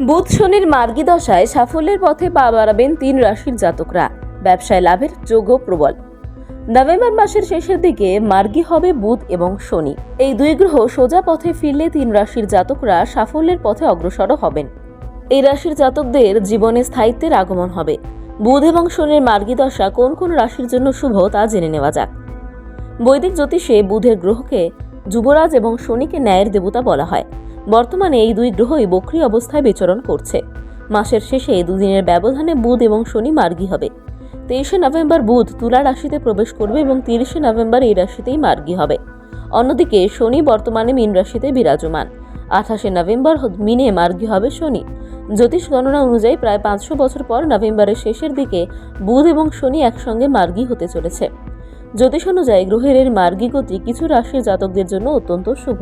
বুধ শনির মার্গী দশায় সাফল্যের পথে পা বাড়াবেন তিন রাশির জাতকরা। ব্যবসায় লাভের যোগ্য প্রবল। নভেম্বর মাসের শেষের দিকে মার্গী হবে বুধ এবং শনি। এই দুই গ্রহ সোজা পথে ফিরলে তিন রাশির জাতকরা সাফল্যের পথে অগ্রসর হবেন। এই রাশির জাতকদের জীবনে স্থায়িত্বের আগমন হবে। বুধ এবং শনির মার্গী দশা কোন কোন রাশির জন্য শুভ তা জেনে নেওয়া যাক। বৈদিক জ্যোতিষে বুধের গ্রহকে যুবরাজ এবং শনিকে ন্যায়ের দেবতা বলা হয়। বর্তমানে এই দুই গ্রহই বক্রী অবস্থায় বিচরণ করছে। মাসের শেষে দুদিনের ব্যবধানে বুধ এবং শনি মার্গী হবে। তেইশে নভেম্বর বুধ তুলা রাশিতে প্রবেশ করবে এবং তিরিশে নভেম্বর এই রাশিতেই মার্গী হবে। অন্যদিকে শনি বর্তমানে মীন রাশিতে বিরাজমান। আঠাশে নভেম্বর মিনে মার্গী হবে শনি। জ্যোতিষ গণনা অনুযায়ী প্রায় পাঁচশো বছর পর নভেম্বরের শেষের দিকে বুধ এবং শনি একসঙ্গে মার্গী হতে চলেছে। জ্যোতিষ অনুযায়ী গ্রহের মার্গী গতি কিছু রাশির জাতকদের জন্য অত্যন্ত শুভ।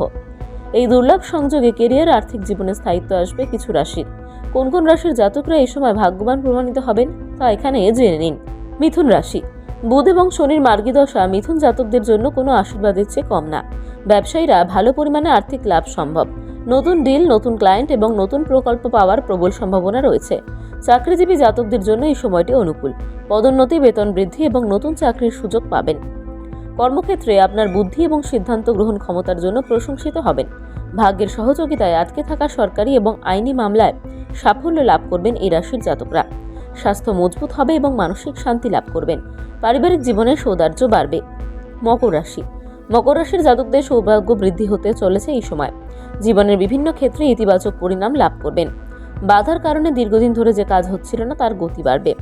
এই দুর্লভ সংযোগে কেরিয়ার আর্থিক জীবনে স্থায়িত্ব আসবে কিছু রাশির। কোন কোন রাশির জাতকরা এই সময় ভাগ্যবান প্রমাণিত হবেন, তা এখানে জেনে নিন। মিথুন রাশি। বুধ এবং শনির মার্গী দশা মিথুন জাতকদের জন্য কোনো আশীর্বাদের চেয়ে কম না। ব্যবসায়ীরা ভালো পরিমাণে আর্থিক লাভ সম্ভব। নতুন ডিল, নতুন ক্লায়েন্ট এবং নতুন প্রকল্প পাওয়ার প্রবল সম্ভাবনা রয়েছে। চাকরিজীবী জাতকদের জন্য এই সময়টি অনুকূল। পদোন্নতি, বেতন বৃদ্ধি এবং নতুন চাকরির সুযোগ পাবেন। কর্মক্ষেত্রে আপনার বুদ্ধি এবং সিদ্ধান্ত গ্রহণ ক্ষমতার জন্য প্রশংসিত হবেন। ভাগ্যের সহযোগিতায় আটকে থাকা সরকারি এবং আইনি মামলায় সাফল্য লাভ করবেন এই রাশির জাতকরা। স্বাস্থ্য মজবুত হবে এবং মানসিক শান্তি লাভ করবেন। পারিবারিক জীবনে সৌদার্য বাড়বে। মকর রাশি। মকর রাশির জাতকদের সৌভাগ্য বৃদ্ধি হতে চলেছে এই সময়। জীবনের বিভিন্ন ক্ষেত্রে ইতিবাচক পরিণাম লাভ করবেন। বাধার কারণে দীর্ঘদিন ধরে যে কাজ হচ্ছিল না, তার গতি বাড়বে।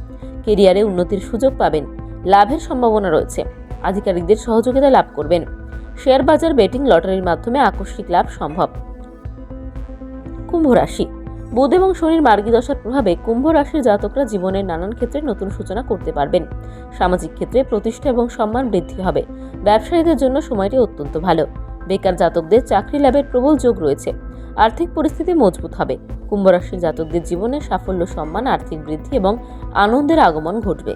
কেরিয়ারে উন্নতির সুযোগ পাবেন। লাভের সম্ভাবনা রয়েছে। আধিকারিকদের সহযোগিতা লাভ করবেন। শেয়ার বাজার বেটিং লটারির মাধ্যমে আকস্মিক লাভ সম্ভব। কুম্ভ রাশি। বুধ এবং শনির মার্গী দশার প্রভাবে কুম্ভ রাশির জাতকরা জীবনের নানান ক্ষেত্রে নতুন সূচনা করতে পারবেন। সামাজিক ক্ষেত্রে প্রতিষ্ঠা এবং সম্মান বৃদ্ধি হবে। ব্যবসায়ীদের জন্য সময়টি অত্যন্ত ভালো। বেকার জাতকদের চাকরি লাভের প্রবল যোগ রয়েছে। আর্থিক পরিস্থিতি মজবুত হবে। কুম্ভ রাশির জাতকদের জীবনে সাফল্য, সম্মান, আর্থিক বৃদ্ধি এবং আনন্দের আগমন ঘটবে।